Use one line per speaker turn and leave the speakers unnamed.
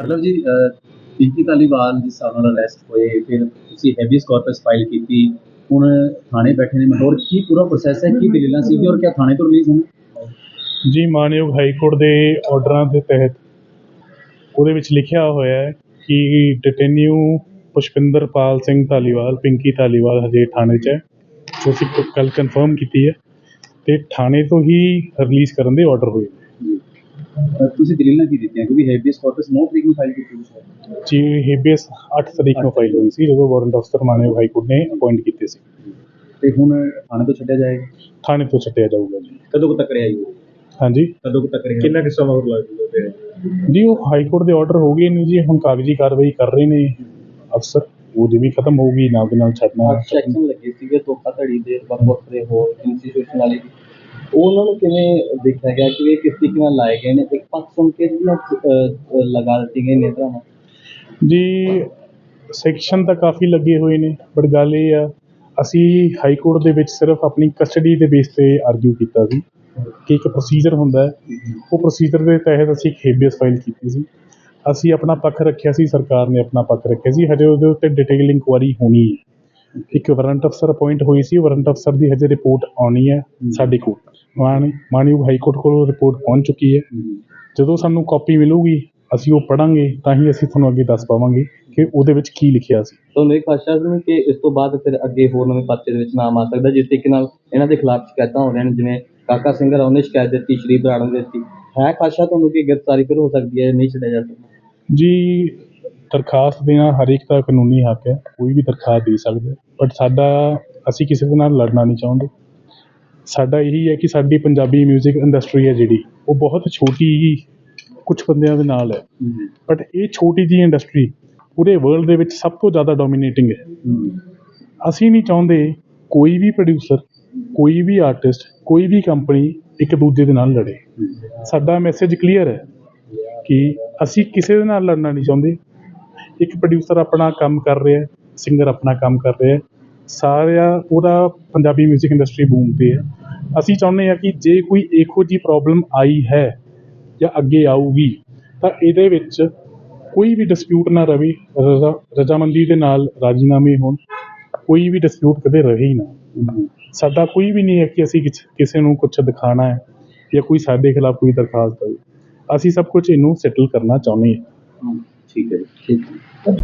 ਮਤਲਬ ਜੀ ਪਿੰਕੀ ਧਾਲੀਵਾਲ ਜਿਸ ਹਿਸਾਬ ਨਾਲ ਅਰੈਸਟ ਹੋਏ, ਫਿਰ ਤੁਸੀਂ ਹੈਵੀਸ ਕਾਰਪਸ ਫਾਈਲ ਕੀਤੀ, ਹੁਣ ਥਾਣੇ ਬੈਠੇ ਨੇ ਮਟੋਰ ਕੀ ਪੂਰਾ ਪ੍ਰੋਸੈਸ ਹੈ, ਕੀ ਦਲੀਲਾਂ ਸੀ ਔਰ ਕਿਆ ਥਾਣੇ ਤੋਂ ਰਿਲੀਜ਼ ਹੋਣੇ
ਜੀ, ਮਾਨਯੋਗ ਹਾਈ ਕੋਰਟ ਦੇ ਆਰਡਰਾਂ ਦੇ ਤਹਿਤ ਉਹਦੇ ਵਿੱਚ ਲਿਖਿਆ ਹੋਇਆ ਹੈ ਕਿ ਡਿਟੇਨਿਊ ਪੁਸ਼ਪਿੰਦਰਪਾਲ ਸਿੰਘ ਧਾਲੀਵਾਲ, ਪਿੰਕੀ ਧਾਲੀਵਾਲ ਹਜੇ ਥਾਣੇ 'ਚ ਹੈ। ਜੋ ਅਸੀਂ ਕੱਲ ਕਨਫਰਮ ਕੀਤੀ ਹੈ ਤੇ ਥਾਣੇ ਤੋਂ ਹੀ ਰਿਲੀਜ਼ ਕਰਨ ਦੇ ਆਰਡਰ ਹੋਏ
ਅਹ ਤੁਸੀਂ ਦਲੀਲਾਂ ਕੀ ਦਿੱਤੀਆਂ? ਕਿਉਂਕਿ ਹੈਵੀਸ ਕਾਰਪਸ 9 ਤਰੀਕ ਨੂੰ ਫਾਈਲ ਕੀਤੀ ਸੀ।
ਜੀ ਹੇਬੀਅਸ 8 ਤਰੀਕ ਨੂੰ ਫਾਈਲ ਹੋਈ ਸੀ ਜਦੋਂ ਵਾਰੰਟ ਅਫਸਰ ਮਾਨਯੋਗ ਹਾਈ ਕੋਰਟ ਨੇ ਅਪਾਇੰਟ ਕੀਤੇ ਸੀ।
ਤੇ ਹੁਣ ਥਾਣੇ ਤੋਂ ਛੱਡਿਆ ਜਾਏਗਾ?
ਥਾਣੇ ਤੋਂ ਛੱਡਿਆ ਜਾਊਗਾ ਜੀ।
ਕਦੋਂ ਕੁ ਤੱਕ ਰਿਹਾ ਜੀ?
ਹਾਂਜੀ?
ਕਦੋਂ ਕੁ ਤੱਕ ਰਿਹਾ?
ਕਿੰਨਾ ਕੁ ਸਮਾਂ ਹੋਰ ਲੱਗ ਜੂਗਾ
ਜੀ ਉਹ ਹਾਈ ਕੋਰਟ ਦੇ ਆਰਡਰ ਹੋ ਗਏ ਨੇ ਜੀ ਹੁਣ ਕਾਗਜ਼ੀ ਕਾਰਵਾਈ ਕਰ ਰਹੇ ਨੇ ਅਫਸਰ। ਉਹ ਜੇ ਵੀ ਖਤਮ ਹੋਊਗੀ ਨਾਲ ਦੇ ਨਾਲ ਛੱਡਣਾ।
ਸੈਕਸ਼ਨ ਲੱਗੇ ਸੀਗੇ ਧੋਖਾਧੜੀ ਦੇ ਵੱਖ ਵੱਖ ਦੇ ਹੋਰ ਇੰਸਟੀਟਿਊਸ਼ਨ ਵਾਲੇ ਉਹਨਾਂ ਨੂੰ ਕਿਵੇਂ ਦੇਖਿਆ ਗਿਆ ਕਿ ਇਹ ਕਿਸ ਤਰੀਕੇ ਨਾਲ ਲਾਏ ਗਏ ਨੇ? ਇੱਕ ਪੱਖ ਸੁਣ ਕੇ ਜਿਹੜੀਆਂ ਅਹ, ਲਗਾ ਦਿੱਤੀ ਗਈ ਨੇ?
ਜੀ ਸੈਕਸ਼ਨ ਤਾਂ ਕਾਫੀ ਲੱਗੇ ਹੋਏ ਨੇ ਬਟ ਗੱਲ ਇਹ ਆ ਅਸੀਂ ਹਾਈ ਕੋਰਟ ਦੇ ਵਿੱਚ ਸਿਰਫ ਆਪਣੀ ਕਸਟਡੀ ਦੇ ਬੇਸ ਤੇ ਆਰਗੂ ਕੀਤਾ ਸੀ ਕਿ ਇੱਕ ਪ੍ਰੋਸੀਜਰ ਹੁੰਦਾ ਹੈ। ਉਹ ਪ੍ਰੋਸੀਜਰ ਦੇ ਤਹਿਤ ਅਸੀਂ ਇੱਕ ਹੇਬੀਅਸ ਫਾਈਲ ਕੀਤੀ ਸੀ। ਅਸੀਂ ਆਪਣਾ ਪੱਖ ਰੱਖਿਆ ਸੀ ਸਰਕਾਰ ਨੇ ਆਪਣਾ ਪੱਖ ਰੱਖਿਆ ਸੀ। ਹਜੇ ਉਹਦੇ ਉੱਤੇ ਡਿਟੇਲ ਇਨਕੁਆਰੀ ਹੋਣੀ ਹੈ। ਇੱਕ ਵਾਰੰਟ ਅਫਸਰ ਅਪਾਇੰਟ ਹੋਈ ਸੀ ਵਾਰੰਟ ਅਫਸਰ ਦੀ ਹਜੇ ਰਿਪੋਰਟ ਆਉਣੀ ਹੈ ਸਾਡੇ ਕੋਲ। ਮਾਨ ਮਾਨਯੋਗ ਹਾਈ ਕੋਰਟ ਕੋਲ ਰਿਪੋਰਟ ਪਹੁੰਚ ਚੁੱਕੀ ਹੈ। ਜਦੋਂ ਸਾਨੂੰ ਕਾਪੀ ਮਿਲੂਗੀ ਅਸੀਂ ਉਹ ਪੜਾਂਗੇ ਤਾਂ ਹੀ ਅਸੀਂ ਤੁਹਾਨੂੰ ਅੱਗੇ ਦੱਸ ਪਾਵਾਂਗੇ ਕਿ ਉਹਦੇ ਵਿੱਚ ਕੀ ਲਿਖਿਆ ਸੀ।
ਤੁਹਾਨੂੰ ਇੱਕ ਖਾਸ਼ਾ ਸੀ ਕਿ ਇਸ ਤੋਂ ਬਾਅਦ ਫਿਰ ਅੱਗੇ ਹੋਰ ਨਵੇਂ ਪਰਚੇ ਦੇ ਵਿੱਚ ਨਾਮ ਆ ਸਕਦਾ ਜਿਸ ਤਰੀਕੇ ਨਾਲ ਇਹਨਾਂ ਦੇ ਖਿਲਾਫ ਸ਼ਿਕਾਇਤਾਂ ਹੋ ਰਹੀਆਂ ਨੇ ਜਿਵੇਂ ਕਾਕਾ ਸਿੰਘ ਰਾਓ ਨੇ ਸ਼ਿਕਾਇਤ ਦਿੱਤੀ ਸ਼੍ਰੀ ਬਰਾੜ ਨੇ ਦਿੱਤੀ। ਹੈ ਖਾਸ਼ਾ ਤੁਹਾਨੂੰ ਕਿ ਗ੍ਰਿਫਤਾਰੀ ਫਿਰ ਹੋ ਸਕਦੀ ਹੈ ਨਹੀਂ ਛੱਡਿਆ ਜਾ ਸਕਦਾ?
ਜੀ ਦਰਖਾਸਤ ਦੇਣਾ ਹਰ ਇੱਕ ਦਾ ਕਾਨੂੰਨੀ ਹੱਕ ਹੈ ਕੋਈ ਵੀ ਦਰਖਾਸਤ ਦੇ ਸਕਦਾ ਬਟ ਸਾਡਾ ਅਸੀਂ ਕਿਸੇ ਦੇ ਨਾਲ ਲੜਨਾ ਨਹੀਂ ਚਾਹੁੰਦੇ। ਸਾਡਾ ਇਹੀ ਹੈ ਕਿ ਸਾਡੀ ਪੰਜਾਬੀ 뮤직 ਇੰਡਸਟਰੀ ਹੈ ਜਿਹੜੀ ਉਹ ਬਹੁਤ ਛੋਟੀ ਹੀ ਕੁਝ ਬੰਦਿਆਂ ਦੇ ਨਾਲ ਹੈ। ਬਟ ਇਹ ਛੋਟੀ ਜਿਹੀ ਇੰਡਸਟਰੀ ਪੂਰੇ ਵਰਲਡ ਦੇ ਵਿੱਚ ਸਭ ਤੋਂ ਜ਼ਿਆਦਾ ਡੋਮੀਨੇਟਿੰਗ ਹੈ। ਅਸੀਂ ਨਹੀਂ ਚਾਹੁੰਦੇ ਕੋਈ ਵੀ ਪ੍ਰੋਡਿਊਸਰ ਕੋਈ ਵੀ ਆਰਟਿਸਟ ਕੋਈ ਵੀ ਕੰਪਨੀ ਇੱਕ ਦੂਜੇ ਦੇ ਨਾਲ ਲੜੇ। ਸਾਡਾ ਮੈਸੇਜ ਕਲੀਅਰ ਹੈ ਕਿ ਅਸੀਂ ਕਿਸੇ ਦੇ ਨਾਲ ਲੜਨਾ ਨਹੀਂ ਚਾਹੁੰਦੇ। ਇੱਕ ਪ੍ਰੋਡਿਊਸਰ ਆਪਣਾ ਕੰਮ ਕਰ ਰਿਹਾ ਹੈ ਸਿੰਗਰ ਆਪਣਾ ਕੰਮ ਕਰ ਰਿਹਾ ਹੈ। ਸਾਰਾ ਪੂਰਾ ਪੰਜਾਬੀ 뮤직 ਇੰਡਸਟਰੀ ਬੂਮ ਤੇ ਹੈ। ਅਸੀਂ ਚਾਹੁੰਦੇ ਹਾਂ ਕਿ ਜੇ ਕੋਈ ਇਹੋ ਜਿਹੀ ਪ੍ਰੋਬਲਮ ਆਈ ਹੈ ਜਾਂ ਅੱਗੇ ਆਊਗੀ ਤਾਂ ਇਹਦੇ ਵਿੱਚ ਕੋਈ ਵੀ ਡਿਸਪਿਊਟ ਨਾ ਰਵੇ ਰਜ਼ਾ ਰਜ਼ਾਮੰਦੀ ਦੇ ਨਾਲ ਰਾਜੀਨਾਮੇ ਹੋਣ। ਕੋਈ ਵੀ ਡਿਸਪਿਊਟ ਕਦੇ ਰਹੇ ਹੀ ਨਾ। ਸਾਡਾ ਕੋਈ ਵੀ ਨਹੀਂ ਹੈ ਕਿ ਅਸੀਂ ਕਿਸ- ਕਿਸੇ ਨੂੰ ਕੁਝ ਦਿਖਾਣਾ ਹੈ ਜਾਂ ਕੋਈ ਸਾਡੇ ਖਿਲਾਫ ਕੋਈ ਦਰਖਾਸਤ ਦੇਵੇ। ਅਸੀਂ ਸਭ ਕੁਝ ਇਹਨੂੰ ਸੈਟਲ ਕਰਨਾ ਚਾਹੁੰਦੇ ਹਾਂ।
ਠੀਕ ਹੈ ਜੀ। ਠੀਕ ਹੈ।